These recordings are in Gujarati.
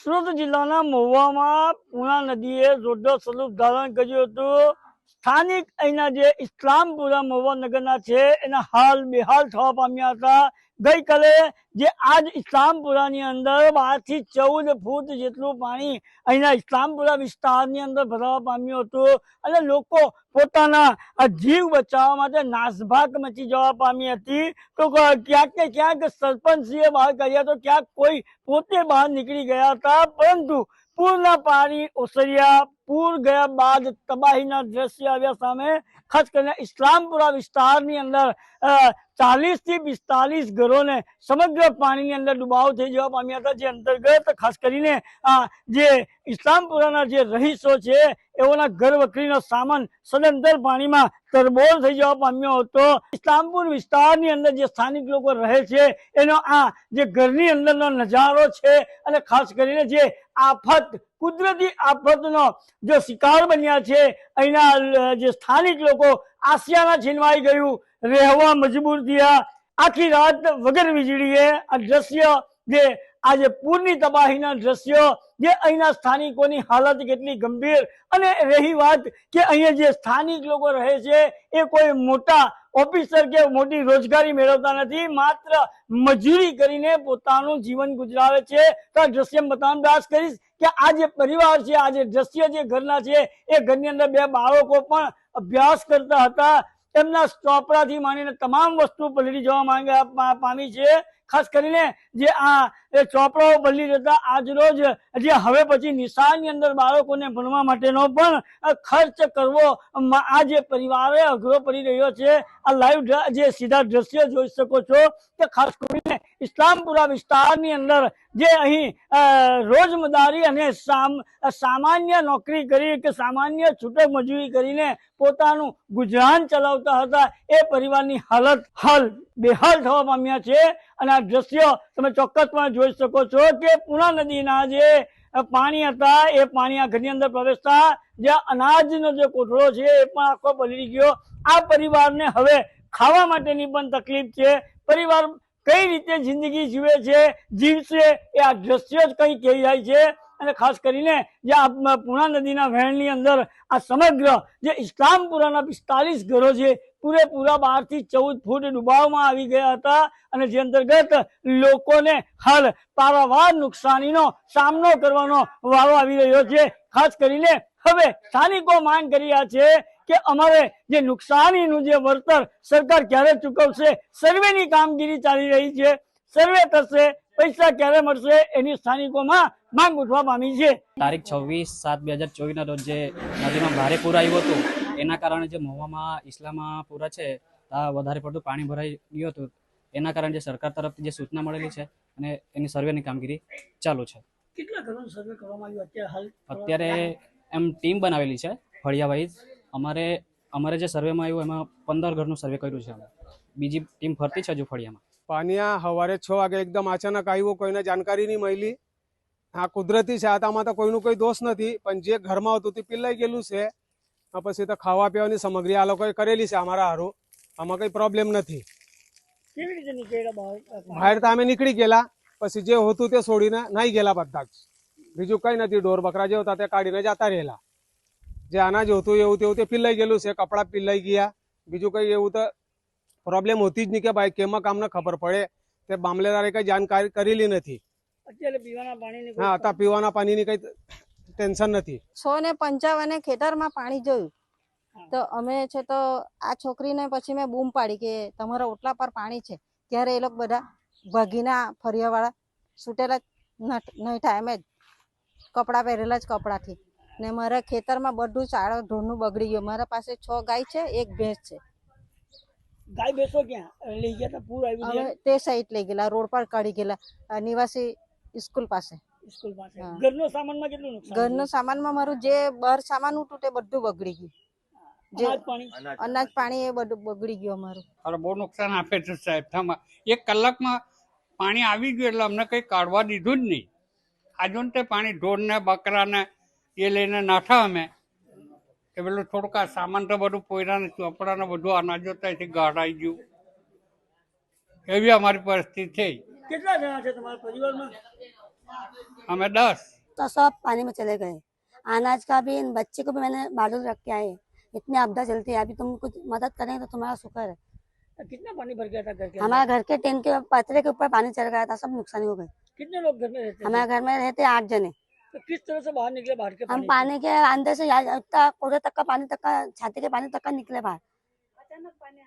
સુરત જિલ્લાના મહુવામાં પૂર્ણા નદીએ જોરદાર સ્વરૂપ ધારણ કર્યું હતું. સ્થાનિક અહીંના જે ઇસ્લામપુરા મહુવાનગરના છે, એના હાલ બેહાલ થવા પામ્યા હતા. ગઈકાલે જે આજ ઇસ્લામપુરાની અંદર બારથી ચૌદ ફૂટ જેટલું પાણી અહીંના ઇસ્લામપુરા વિસ્તારની અંદર ભરાવા પામ્યું હતું અને લોકો પોતાના જીવ બચાવવા માટે નાસભાગ મચી જવા પામી હતી. તો ક્યાંક ને ક્યાંક સરપંચશ્રીએ બહાર કર્યા તો ક્યાંક કોઈ પોતે બહાર નીકળી ગયા હતા, પરંતુ પૂરના પાણી ઓસર્યા. પૂર ગયા બાદ તબાહીના દ્રશ્ય આવ્યા સામે. ખાસ કરીને ઇસ્લામપુરા વિસ્તારની અંદર ચાલીસથી પિસ્તાલીસ ઘરોને સમગ્ર પાણીની અંદર ડુબાવ થઈ જવા પામ્યા હતા, જે અંતર્ગત ખાસ કરીને જે ઇસ્લામપુરાના જે રહીશો છે, એઓના ઘર વકરીનો સામાન સદંતર પાણીમાં તરબોળ થઈ જવા પામ્યો હતો. ઇસ્લામપુર વિસ્તારની અંદર જે સ્થાનિક લોકો રહે છે, એનો આ જે ઘરની અંદરનો નજારો છે અને ખાસ કરીને જે આફત કુદરતી આફતનો જો શિકાર બન્યા છે, અહીંના જે સ્થાનિક લોકો આસિયાના છીનવાઈ ગયું, રહેવા મજબૂર થયા. આખી રાત વગર વીજળીએ આ દ્રશ્ય જે આજે પૂરની તબાહીના દ્રશ્યો, જે અહીંના સ્થાનિકોની હાલત કેટલી ગંભીર અને રહી વાત કે અહીંયા જે સ્થાનિક લોકો રહે છે, એ કોઈ મોટા ઓફિસર કે મોટી રોજગારી મેળવતા નથી, માત્ર મજૂરી કરીને પોતાનું જીવન ગુજારે છે. તો આ દ્રશ્ય બતાવવાનો પ્રયાસ કરીશ. કે આ જે પરિવાર છે, આ જે દ્રશ્ય જે ઘરના છે, એ ઘરની અંદર બે બાળકો પણ અભ્યાસ કરતા હતા. એમના ચોપડાથી માંડીને તમામ વસ્તુ પલળી જવા માંગ્યા પામી છે. ખાસ કરીને જે આ, એ ચોપડાઓ પલળી જતા આજ રોજ જે હવે પછી નિશાળની અંદર બાળકોને ભણવા માટેનો પણ ખર્ચ કરવો આ જે પરિવારે અઘરો પડી રહ્યો છે, આ લાઈવ જે સીધા દ્રશ્ય જોઈ શકો છો કે ખાસ કરીને ઇસ્લામપુરા વિસ્તારની અંદર જે અહીં રોજમદારી અને સામ સામાન્ય નોકરી કરી કે સામાન્ય છૂટક મજૂરી કરીને પોતાનું ગુજરાન ચલાવતા હતા, એ પરિવારની હાલત હાલ બેહાલ થવા પામ્યા છે. અને આ દ્રશ્યો તમે ચોક્કસપણે જોઈ શકો છો કે પૂર્ણા નદીના જે પાણી હતા, એ પાણી આ ઘરની અંદર પ્રવેશતા, જે અનાજનો જે કોઠળો છે એ પણ આખો પલળી ગયો. આ પરિવારને હવે ખાવા માટેની પણ તકલીફ છે. પરિવાર કઈ રીતે જિંદગી જીવે છે, જીવશે એ આ દ્રશ્ય જ કંઈ કહી જાય છે. અને ખાસ કરીને જે આ પૂર્ણા નદીના વહેણની અંદર આ સમગ્ર જે ઇસ્લામપુરાના પિસ્તાલીસ ઘરો છે પૂરેપૂરા બારથી ચૌદ ફૂટ ડુબાવમાં આવી ગયા હતા અને જે અંતર્ગત લોકોને હાલ પારાવાર નુકસાનીનો સામનો કરવાનો વારો આવી રહ્યો છે. ખાસ કરીને હવે સ્થાનિકો માંગ કરી રહ્યા છે કે અમારે જે નુકસાનીનું જે વળતર સરકાર ક્યારે ચૂકવશે, સર્વેની કામગીરી ચાલી રહી છે. સર્વે થશે, પૈસા ક્યારે મળશે એની સ્થાનિકોમાં માંગ ઉઠવા પામી છે. તારીખ છવ્વીસ સાત બે હજાર ચોવીસના રોજ જે નદીમાં ભારે પૂર આવ્યું હતું એના કારણે જે મહુવામાં ઇસ્લામાપુરા છે ત્યાં વધારે પડતું પાણી ભરાઈ ગયું હતું. એના કારણે જે સરકાર તરફથી જે સૂચના મળેલી છે અને એની સર્વેની કામગીરી ચાલુ છે. કેટલા ઘરોનું સર્વે કરવામાં આવ્યું? અત્યારે હાલ અત્યારે એમ ટીમ બનાવેલી છે ફળિયા વાઇઝ અમારે અમારે જે સર્વેમાં આવ્યું એમાં પંદર ઘરનું સર્વે કર્યું છે અમે. બીજી ટીમ ફરતી છે હજુ ફળિયામાં. પાણી આ સવારે છ વાગે એકદમ અચાનક આવ્યું કોઈને જાણકારી નહીં મળી હા કુદરતી છે આ તો કોઈનું કોઈ દોષ નથી પણ જે ઘરમાં હતું તે પીલાઈ ગયેલું છે. પછી તો ખાવા પીવાની સામગ્રી આ લોકોએ કરેલી છે અમારા હારું. આમાં કઈ પ્રોબ્લેમ નથી. બહાર? તો અમે નીકળી ગયેલા પછી જે હોતું તે છોડીને નાઈ ગયેલા બધા જ. બીજું કઈ નથી ઢોર બકરા જે હતા તે કાઢીને જતા રહેલા. જે અનાજ હોતું એવું તેવું તે પીલાઈ ગયેલું છે કપડાં પીલાઈ ગયા. બીજું કઈ એવું તો પ્રોબ્લેમ હોતી જ નહીં કે ભાઈ કેમાં કામને ખબર પડે? તે મામલેદારે કઈ જાણકારી કરેલી નથી. હા હતા પીવાના પાણીની કઈ ટેન્શન નથી. સો ને પંચાવને ખેતરમાં પાણી જોયું. તો અમે છે તો આ છોકરીને પછી મેં બૂમ પાડી કે તમારા ઓટલા પર પાણી છે. ત્યારે એ લોકો બધા ભાગીના ફરિયાવાળા છૂટેલા નહીં થાય એમ જ કપડાં પહેરેલા જ કપડાથી. ને મારા ખેતરમાં બધું ચાળો ઢોરનું બગડી ગયું. મારા પાસે છ ગાય છે એક ભેંસ છે. ગાય બેસો ક્યાં? લઈ ગયા પૂર આવ્યું તે સાઈડ લઈ ગયેલા રોડ પર કાઢી ગયેલા નિવાસી સ્કૂલ પાસે. છે સ્કૂલ પાસે. ઘરનો સામાનમાં કેટલું નુકસાન ઘરનું સામાનમાં મારું જે બહાર સામાન હતું તે બધું બગડી ગયું. જે અનાજ પાણી? એ બધું બગડી ગયું અમારું. અરે બહુ નુકસાન આપે છે સાહેબ. થામાં એક કલાકમાં પાણી આવી ગયું એટલે અમને કંઈ કાઢવા દીધું જ નહીં. આજુ તે પાણી ઢોરને બકરાને એ લઈને નાઠા અમે. એ પેલું થોડુંક આ સામાન તો બધું પોયરા ને ચોપડા ને બધું અનાજો ત્યાંથી ગાઢાઈ ગયું. એવી અમારી પરિસ્થિતિ થઈ. કેટલા જણા છે તમારા પરિવારમાં? हाँ, हमें दस। तो सब पानी में चले गए। अनाज का भी इन बच्चे को भी मैंने बाडल रख के आए। इतनी आपदा चलती है अभी तुम कुछ मदद करेंगे तो तुम्हारा शुक्र है। तो कितना पानी भर गया था घर के हमारे घर के टेंट के पतरे के ऊपर पानी चढ़ गया था सब नुकसान हो गए। कितने लोग घर में रहते हमारे घर में रहते आठ जने। तो किस तरह से बाहर निकले बाहर के हम पानी के अंदर से कोरे तक का पानी तक का छाती के पानी तक का निकले बाहर।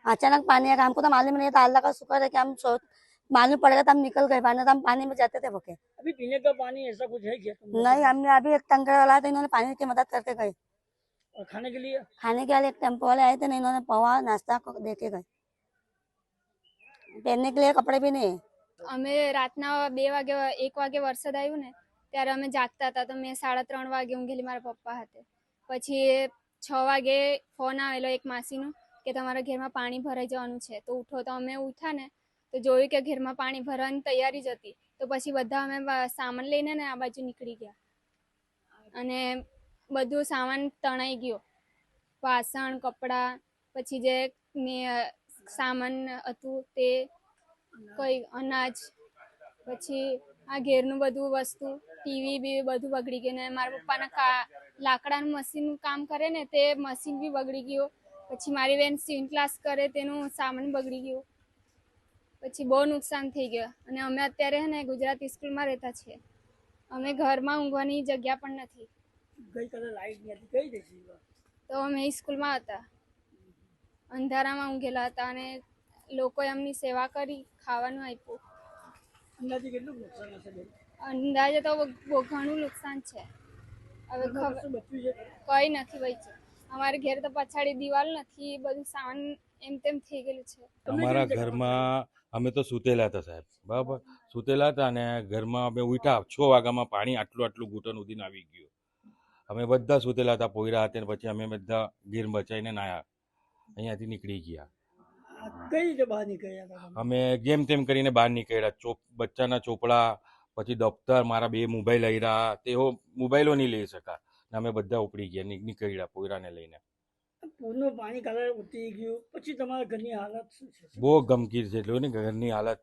अचानक पानी आ गया हमको तो मालूम नहीं था अल्लाह का शुक्र है कि हम सो मालूम पड़ेगा तो हम निकल गए वरना तो हम पानी में जाते थे भूखे अभी पीने का पानी ऐसा कुछ है क्या तुम लोग नहीं के? हमने अभी एक टंकर वाला था इन्होंने पानी की मदद करके गए और खाने के लिए खाने के लिए एक टेम्पो वाले आए थे ना इन्होंने पवा नाश्ता को दे के गए पहनने के लिए कपड़े भी नहीं અમે રાતના બે વાગે એક વાગે વરસાદ આવ્યું ને ત્યારે અમે જાગતા હતા તો મેં સાડા ત્રણ વાગે ઊંઘેલી મારા પપ્પા હાથે પછી છ વાગે ફોન આવેલો એક માસીનો કે તમારા ઘરમાં પાણી ભરાઈ જવાનું છે તો ઉઠો તો અમે ઉઠ્યા ને તો જોયું કે ઘેરમાં પાણી ભરવાની તૈયારી જ હતી. તો પછી બધા અમે સામાન લઈને ને આ બાજુ નીકળી ગયા. અને બધું સામાન તણાઈ ગયો. વાસણ, કપડાં, પછી જે મેં સામાન હતું તે કઈ અનાજ, પછી આ ઘેરનું બધું વસ્તુ, ટીવી બી બધું બગડી ગયું ને મારા પપ્પાના લાકડાનું મશીન કામ કરે ને તે મશીન બી બગડી ગયું. પછી મારી બેન સ્વિમ ક્લાસ કરે તેનું સામાન બગડી ગયું. પછી બહુ નુકસાન થઈ ગયું. અને અમે અત્યારે હે ને ગુજરાતી સ્કૂલમાં રહેતા છીએ. અમે ઘરમાં ઊંઘવાની જગ્યા પણ નથી. ગઈકાલે લાઈટ નહીં કઈ દેશી તો અમે સ્કૂલમાં હતા. અંધારામાં ઊંઘેલા હતા અને લોકોએ અમની સેવા કરી ખાવાનું આપ્યું. અંદાજે કેટલું નુકસાન હશે અંદાજે તો બહુ ઘણું નુકસાન છે. હવે ખબર કઈ નથી બચ્યું અમારે ઘેર તો પછાડી દિવાલ નથી બધું સામાન એમ તેમ થઈ ગયેલું છે. અમારા ઘરમાં અમે તો સૂતેલા હતા સાહેબ. બરાબર? સૂતેલા હતા અને ઘરમાં અમે ઉઠ્યા. છ વાગ્યામાં પાણી આટલું આટલું ઘૂંટણ ઉધીને આવી ગયું. અમે બધા સૂતેલા હતા પોયરા હતા પછી અમે બધા ગીર બચાવીને નાયા. અહીંયાથી નીકળી ગયા. કઈ રીતે બહાર નીકળ્યા અમે જેમ તેમ કરીને બહાર નીકળ્યા. ચોપ બચ્ચાના ચોપડા પછી દફતર મારા બે મોબાઈલ રહ્યા તેઓ મોબાઈલો નહીં લઈ શકા. અમે બધા ઉપડી ગયા નીકળ્યા પોયરાને લઈને. પૂરનું પાણી કાલે ઉતરી ગયું. પછી તમારા ઘરની હાલત શું છે બહુ ગમકીર છે. એટલું ને ઘરની હાલત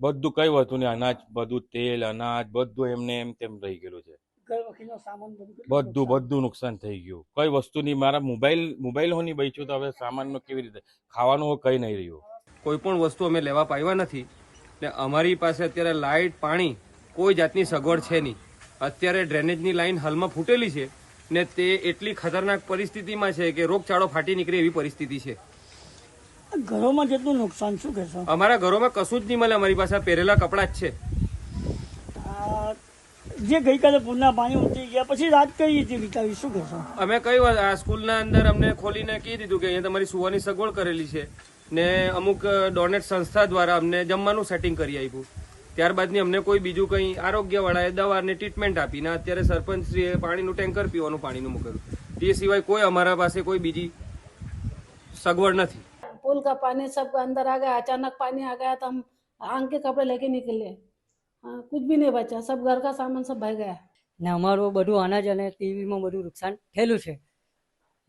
બધું કઈ વસ્તુ નહીં અનાજ બધું તેલ અનાજ બધું એમને એમ તેમ રહી ગયેલું છે. બધું બધું નુકસાન? થઈ ગયું. કઈ વસ્તુ નહીં મારા મોબાઈલ મોબાઈલ હોની બચ્યું તો હવે સામાનનો કેવી રીતે? ખાવાનું હો કઈ નહીં રહ્યું. કોઈ પણ વસ્તુ અમે લેવા પાવ્યા નથી. ને અમારી પાસે અત્યારે લાઇટ પાણી કોઈ જાતની સગવડ છે નહીં. અત્યારે ડ્રેનેજની લાઈન હાલમાં ફૂટેલી છે. ને તે એટલી ખતરનાક પરિસ્થિતિમાં છે કે રોગચાળો ફાટી નીકળે એવી પરિસ્થિતિ છે. ઘરોમાં જેટલું નુકસાન શું કહેશો? અમારા ઘરોમાં કશું જ નહીં મળે અમારી પાસે પહેરેલા કપડાં જ છે. જે ગઈકાલે પૂરના પાણી ઉતરી ગયા પછી રાત કઈ રીતે વિતાવી? શું કરશો અમે કઈ આ સ્કૂલના અંદર અમને ખોલીને કહી દીધું કે અહીંયા તમારી સુવાની સગવડ કરેલી છે ને અમુક ડોનેટ સંસ્થા દ્વારા અમને જમવાનું સેટિંગ કરી આપ્યું. ત્યારબાદની અમને કોઈ બીજું કંઈ આરોગ્યવાળાએ દવા અને ટ્રીટમેન્ટ આપીને અત્યારે સરપંચશ્રીએ પાણીનું ટેન્કર પીવાનું પાણીનું મૂકેલું તે સિવાય કોઈ અમારા પાસે કોઈ બીજી સગવડ નથી पुल का पानी सब अंदर आ गया अचानक पानी आ गया तो हम आंग के कपड़े लेके निकले हाँ कुछ भी नहीं बचा सब घर का सामान सब बह गया ને અમારું બધું અનાજ અને ટીવીમાં બધું નુકસાન થયેલું છે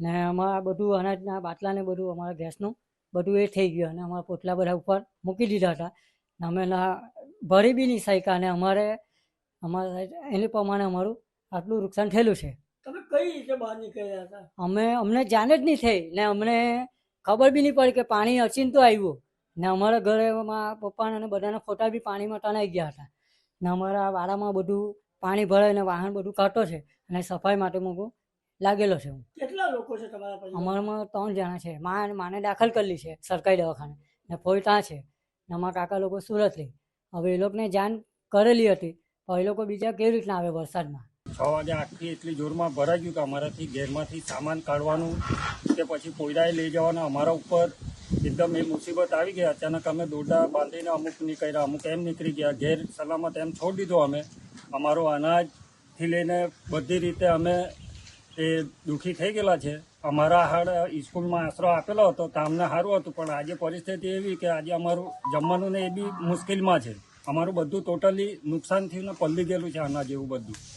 ને અમારા બધું અનાજના બાટલા ને બધું અમારા ગેસનું બધું એ થઈ ગયું અને અમારા પોટલા બધા ઉપર મૂકી દીધા હતા ને અમે ના ભરી બી નહીં શક્યા અને અમારે અમારે એની પ્રમાણે અમારું આટલું નુકસાન થયેલું છે. તમે કઈ રીતે બહાર નીકળ્યા હતા? અમે અમને જાણ જ નહીં થઈ ને અમને ખબર બી નહીં પડી કે પાણી અચિંતો આવ્યું. ને અમારા ઘરેમાં પપ્પા અને બધાના ફોટા બી પાણીમાં તણાઈ ગયા હતા. ને અમારા વાડામાં બધું પાણી ભરાય ને વાહન બધું કાઢતો છે અને સફાઈ માટે મૂકું લાગેલો છે હું. કેટલા લોકો છે તમારા અમારામાં ત્રણ જણા છે. મા માને દાખલ કરેલી છે સરકારી દવાખાને. ને ફોઈ ત્યાં છે. ને અમારા કાકા લોકો સુરત રહી હવે એ લોકોને જાણ કરેલી હતી. પણ એ લોકો બીજા કેવી રીતના આવે વરસાદમાં? છ વાગે આખી એટલી જોરમાં ભરાઈ ગયું કે અમારાથી ઘેરમાંથી સામાન કાઢવાનું કે પછી કોયરાએ લઈ જવાના અમારા ઉપર એકદમ એ મુસીબત આવી ગઈ અચાનક અમે દોરડા બાંધીને અમુક નીકળ્યા, અમુક એમ નીકળી ગયા. ઘેર સલામત એમ છોડી દીધો અમે. અમારો અનાજથી લઈને બધી રીતે અમે એ દુઃખી થઈ ગયેલા છે. અમારા હાડ સ્કૂલમાં આશરો આપેલો હતો, તો અમને સારું હતું. પણ આજે પરિસ્થિતિ એવી કે આજે અમારું જમવાનું ને એ બી મુશ્કેલમાં છે. અમારું બધું ટોટલી નુકસાન થયું ને પલ્લી ગયેલું છે આના જેવું બધું.